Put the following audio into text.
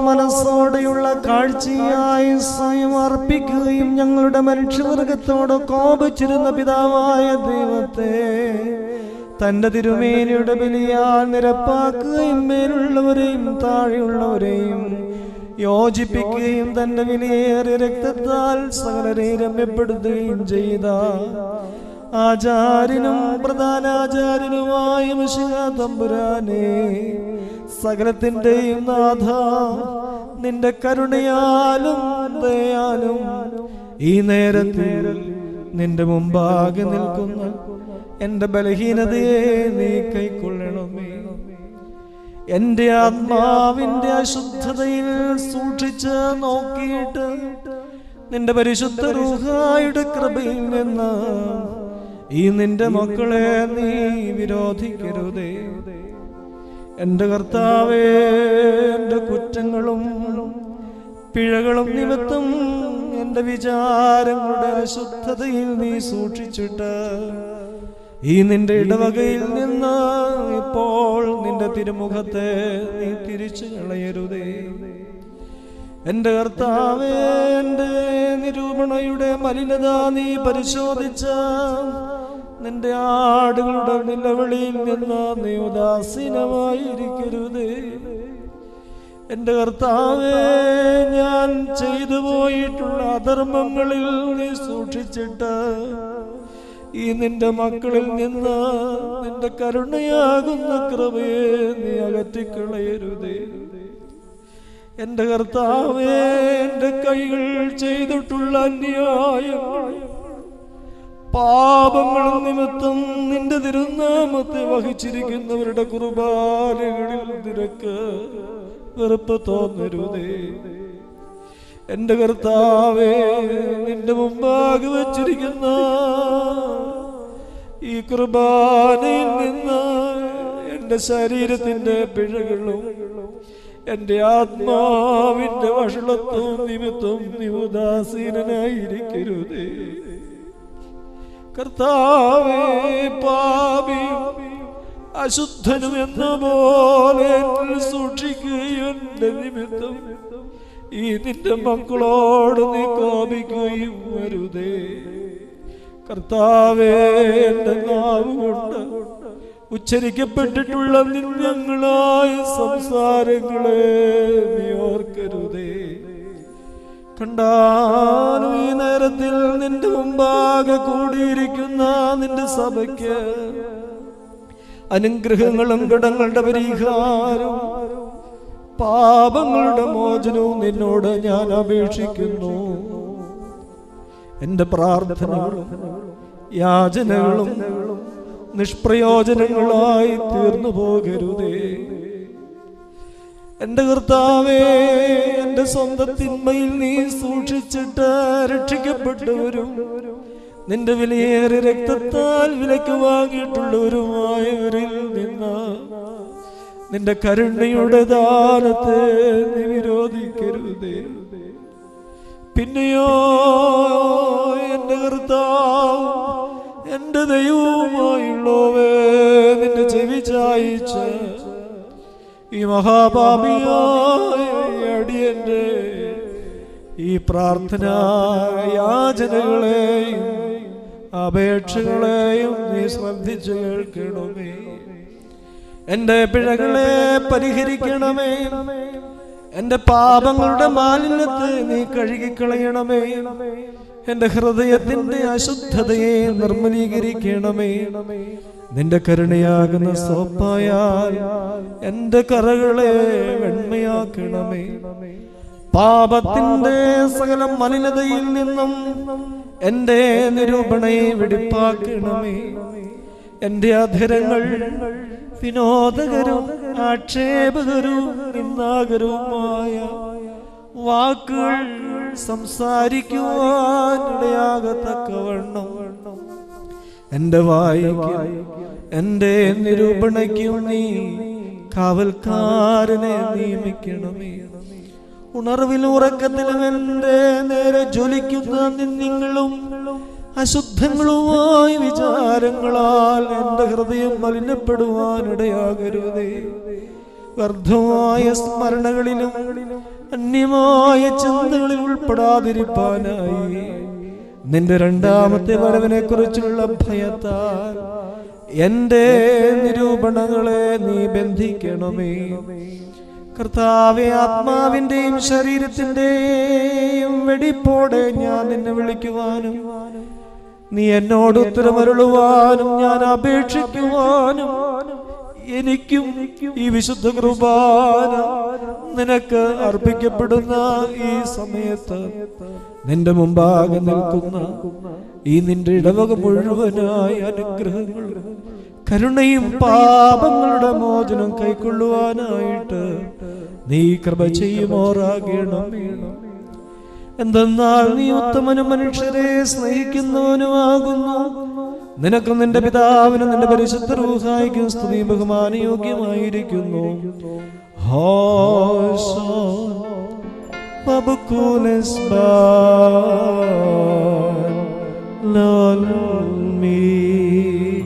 മനസ്സോടെയുള്ള കാഴ്ചയായി സ്വയം അർപ്പിക്കുകയും ഞങ്ങളുടെ മനുഷ്യവർഗത്തോട് കോപിച്ചിരുന്ന പിതാവായ ദൈവത്തെ തന്റെ തിരുമേനിയുടെ ബലിയാൽ നിരപ്പാക്കുകയും മേലുള്ളവരെയും താഴെയുള്ളവരെയും യോജിപ്പിക്കുകയും തന്റെ വിലയേറിയ രക്തത്താൽ സകലരെ രമ്യപ്പെടുത്തുകയും ചെയ്ത ആചാര്യനും പ്രധാനാചാര്യനുമായ മിശിഹ തമ്പുരാനെ സകലത്തിന്റെയും നാഥ. നിന്റെ കരുണയാലും ദയാലും ഈ നേരത്തിൽ നിന്റെ മുമ്പാകെ നിൽക്കുന്ന എന്റെ ബലഹീനതയെ നീ കൈക്കൊള്ളണമേ. എന്റെ ആത്മാവിന്റെ അശുദ്ധതയിൽ സൂക്ഷിച്ച് നോക്കിയിട്ട് നിന്റെ പരിശുദ്ധ റൂഹായുടെ കൃപയിൽ നിന്ന് ഈ നിന്റെ മക്കളെ നീ വിരോധിക്കരുതേ. എന്റെ കർത്താവേ എന്റെ കുറ്റങ്ങളും പിഴകളും നിമിത്തം എന്റെ വിചാരങ്ങളുടെ അശുദ്ധതയിൽ നീ സൂക്ഷിച്ചിട്ട് ഈ നിന്റെ ഇടവകയിൽ നിന്ന് ഇപ്പോൾ നിന്റെ തിരുമുഖത്തെ നീ തിരിച്ചു കളയരുതേ. എന്റെ കർത്താവേ എന്റെ നിരൂപണയുടെ മലിനത നീ പരിശോധിച്ച. നിന്റെ ആടുകളുടെ നിലവിളിയിൽ നിന്ന് നീ ഉദാസീനമായിരിക്കരുത്. എന്റെ കർത്താവേ ഞാൻ ചെയ്തു പോയിട്ടുള്ള അധർമ്മങ്ങളിൽ നീ സൂക്ഷിച്ചിട്ട് ഈ നിന്റെ മക്കളിൽ നിന്ന് നിന്റെ കരുണയാകുന്ന കൃപയെ നീ അകറ്റിക്കളയരുതേ. എന്റെ കർത്താവേ എന്റെ കൈകൾ ചെയ്തിട്ടുള്ള അന്യായങ്ങൾ പാപങ്ങളും നിമിത്തം നിന്റെ തിരുനാമത്തെ വഹിച്ചിരിക്കുന്നവരുടെ കുർബാനകളിൽ നിരക്ക് വെറുപ്പ് തോന്നരുതേ. എന്റെ കർത്താവേ നിന്റെ മുമ്പാകെ വച്ചിരിക്കുന്ന ഈ കുർബാനയിൽ നിന്ന് എന്റെ ശരീരത്തിന്റെ പിഴകളും എന്റെ ആത്മാവിന്റെ വഷളത്വം നിമിത്തം നീ ഉദാസീനനായിരിക്കരുതേ കർത്താവേ പാപി അശുദ്ധനും എന്ന പോലെ സൂക്ഷിക്കുകയും നിമിത്തം. ഈ നിന്റെ മക്കളോട് നീ കോപിക്കുകയും വരുതേ. കർത്താവേ എന്റെ നാവ് കൊണ്ട് ഉച്ചരിക്കപ്പെട്ടിട്ടുള്ള നിന്യങ്ങളായ സംസാരങ്ങളെ ഓർക്കരുതേ. കണ്ടാലും ഈ നേരത്തിൽ നിന്റെ മുമ്പാകെ കൂടിയിരിക്കുന്ന നിന്റെ സഭയ്ക്ക് അനുഗ്രഹങ്ങളും കടങ്ങളുടെ പരിഹാരവും പാപങ്ങളുടെ മോചനവും നിന്നോട് ഞാൻ അപേക്ഷിക്കുന്നു. എന്റെ പ്രാർത്ഥനകളും യാചനകളും നിഷ്പ്രയോജനങ്ങളായി തീർന്നു പോകരുതേ. എന്റെ കർത്താവേ എന്റെ സ്വന്തം തിന്മയിൽ നീ സൂക്ഷിച്ചിട്ട് രക്ഷിക്കപ്പെട്ടവരും നിന്റെ വിലയേറെ രക്തത്താൽ വിലക്ക് വാങ്ങിയിട്ടുള്ളവരുമായവരിൽ നിന്ന് നിന്റെ കരുണയുടെ ദാനത്തെ നീ വിരോധിക്കരുതേ പിന്നെയോ എന്റെ കർത്താവ് എന്റെ ദൈവവുമായുള്ളവേ ഈ മഹാപാപിയായ അടിയന്റെ ഈ പ്രാർത്ഥന യാചനകളെയും അപേക്ഷകളെയും നീ ശ്രദ്ധിച്ചു കേൾക്കണമേ. എന്റെ പിഴകളെ പരിഹരിക്കണമേ. എന്റെ പാപങ്ങളുടെ മാലിന്യത്തെ നീ കഴുകിക്കളയണമേ. എന്റെ ഹൃദയത്തിന്റെ അശുദ്ധതയെ നിർമ്മലീകരിക്കണമേ. നിന്റെ കരുണയാകുന്ന സോപ്പായാൽ എന്റെ കറകളെ വെണ്മയാക്കണമേ. പാപത്തിന്റെ സകല മലിനതയിൽ നിന്നും എന്റെ നിരൂപണയെ വെടിപ്പാക്കണമേ. എന്റെ അധരങ്ങൾ വിനോദകരും ആക്ഷേപകരും നിന്നാകരവുമായ വാക്കുകൾ സംസാരിക്കുവാനിടയാകത്തക്കവണ്ണം എന്റെ വായിക്ക് എന്റെ നിരൂപണയ്ക്കും നീ കാവൽക്കാരനെ നിയമിക്കണമേ. ഉണർവിലും ഉറക്കത്തിലും എന്റെ നേരെ ജ്വലിക്കുന്ന നിങ്ങളും അശുദ്ധങ്ങളുമായി വിചാരങ്ങളാൽ എന്റെ ഹൃദയം മലിനപ്പെടുവാനിടയാകരുതേ. വ്യർത്ഥമായ സ്മരണകളിലും അന്യമായ ചിന്തകളിൽ ഉൾപ്പെടാതിരിപ്പാനായി. നിന്റെ രണ്ടാമത്തെ വരവിനെ കുറിച്ചുള്ള ഭയത്താൽ എന്റെ നിരൂപണങ്ങളെ നീ ബന്ധിക്കണമേ. കർത്താവെ ആത്മാവിന്റെയും ശരീരത്തിന്റെയും വെടിപ്പോടെ ഞാൻ നിന്നെ വിളിക്കുവാനും നീ എന്നോട് ഉത്തരമരുളുവാനും ഞാൻ അപേക്ഷിക്കുവാനും എനിക്കും ഈ വിശുദ്ധ കൃപാന നിനക്ക് അർപ്പിക്കപ്പെടുന്ന ഈ സമയത്ത് നിന്റെ മുമ്പാകെ നിൽക്കുന്ന ഈ നിന്റെ ഇടവക മുഴുവനായ അനുഗ്രഹങ്ങൾ കരുണയും പാപങ്ങളുടെ മോചനം കൈക്കൊള്ളുവാനായിട്ട് നീ കൃപ ചെയ്യുമോറാകണം എന്തെന്നാൽ നീ ഉത്തമനും മനുഷ്യരെ സ്നേഹിക്കുന്നവനുമാകുന്നു. നിനക്കും നിന്റെ പിതാവിനും നിന്റെ പരിശുദ്ധ റൂഹായിക്കും സ്തുതി ബഹുമാനയോഗ്യമായിരിക്കുന്നു pabukunes ba? Lalon